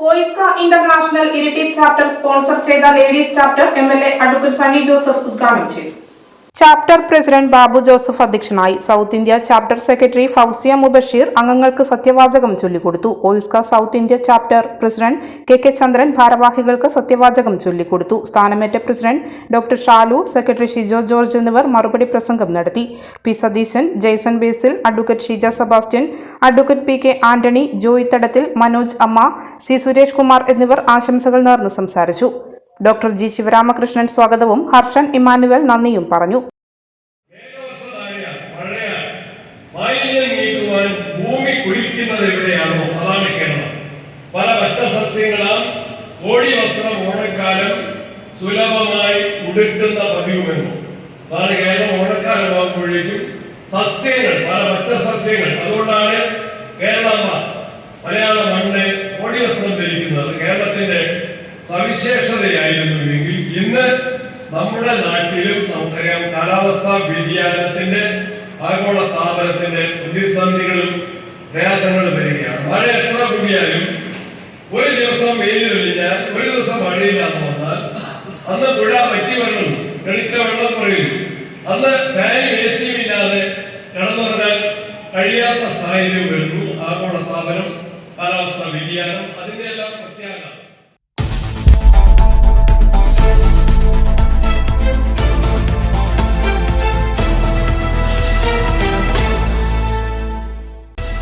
OISCA international Iritty chapter sponsor ചെയ്ത ladies chapter M L A advocate Sunny Joseph ഉദ്ഘാടനം ചെയ്തു. Chapter president Babu Joseph അധ്യക്ഷനായി south India chapter secretary Fousiya Mubasheer അംഗങ്ങൾക്ക് സത്യവാചകം ചൊല്ലിക്കൊടുത്തു. OISCA south India chapter president K K Chandran ഭാരവാഹികൾക്ക് സത്യവാചകം ചൊല്ലിക്കൊടുത്തു. സ്ഥാനമേറ്റ president doctor Shalu secretary Shijo George എന്നിവർ മറുപടി പ്രസംഗം നടത്തി. P Satheesan Jaison Basil advocate Sheeja Sebastian advocate P K Antony Joy Thadathil Manoj അമ്മ സി സുരേഷ് കുമാർ എന്നിവർ ആശംസകൾ നേർന്ന് സംസാരിച്ചു. ഡോക്ടർ ജി ശിവരാമകൃഷ്ണൻ സ്വാഗതവും ഹർഷൻ ഇമാനുവൽ നന്ദിയും പറഞ്ഞു. പല പച്ചസസ്യങ്ങളാൽ കോഴി വസ്ത്രം ഓണക്കാലം സുലഭമായി ഉടുക്കുന്ന പതിവുമെന്നു അതാണ് കേരളം ഓണക്കാലമാകുമ്പോഴേക്കും സസ്യങ്ങൾ പല പച്ചസസ്യങ്ങൾ അതുകൊണ്ടാണ് കേരളമ്മ മലയാള മണ്ണ് കോഴി വസ്ത്രം ധരിക്കുന്നത്. കേരളത്തിന്റെ സവിശേഷതയായിരുന്നുവെങ്കിൽ ഇന്ന് നമ്മുടെ നാട്ടിലും നമുക്കറിയാം കാലാവസ്ഥാ വ്യതിയാനത്തിന്റെ ആഗോള താപനത്തിന്റെ പ്രതിസന്ധികളും പ്രയാസങ്ങളും വരികയാണ്. മഴ എത്ര കൂടിയാലും ഒരു ദിവസം വെയിൽ തെളിഞ്ഞാൽ ഒരു ദിവസം മഴയില്ലാന്ന് വന്നാൽ അന്ന് പുഴ പറ്റി വെള്ളം കിണറ്റിലെ വെള്ളം കുറയും. അന്ന് ഫാനും എ സിയും ഇല്ലാതെ കിടന്നുറങ്ങാൻ കഴിയാത്ത സാഹചര്യം വരുന്നു. ആഗോള താപനം കാലാവസ്ഥാ വ്യതിയാനം അതിന്റെ എല്ലാം പ്രത്യാഘാതം.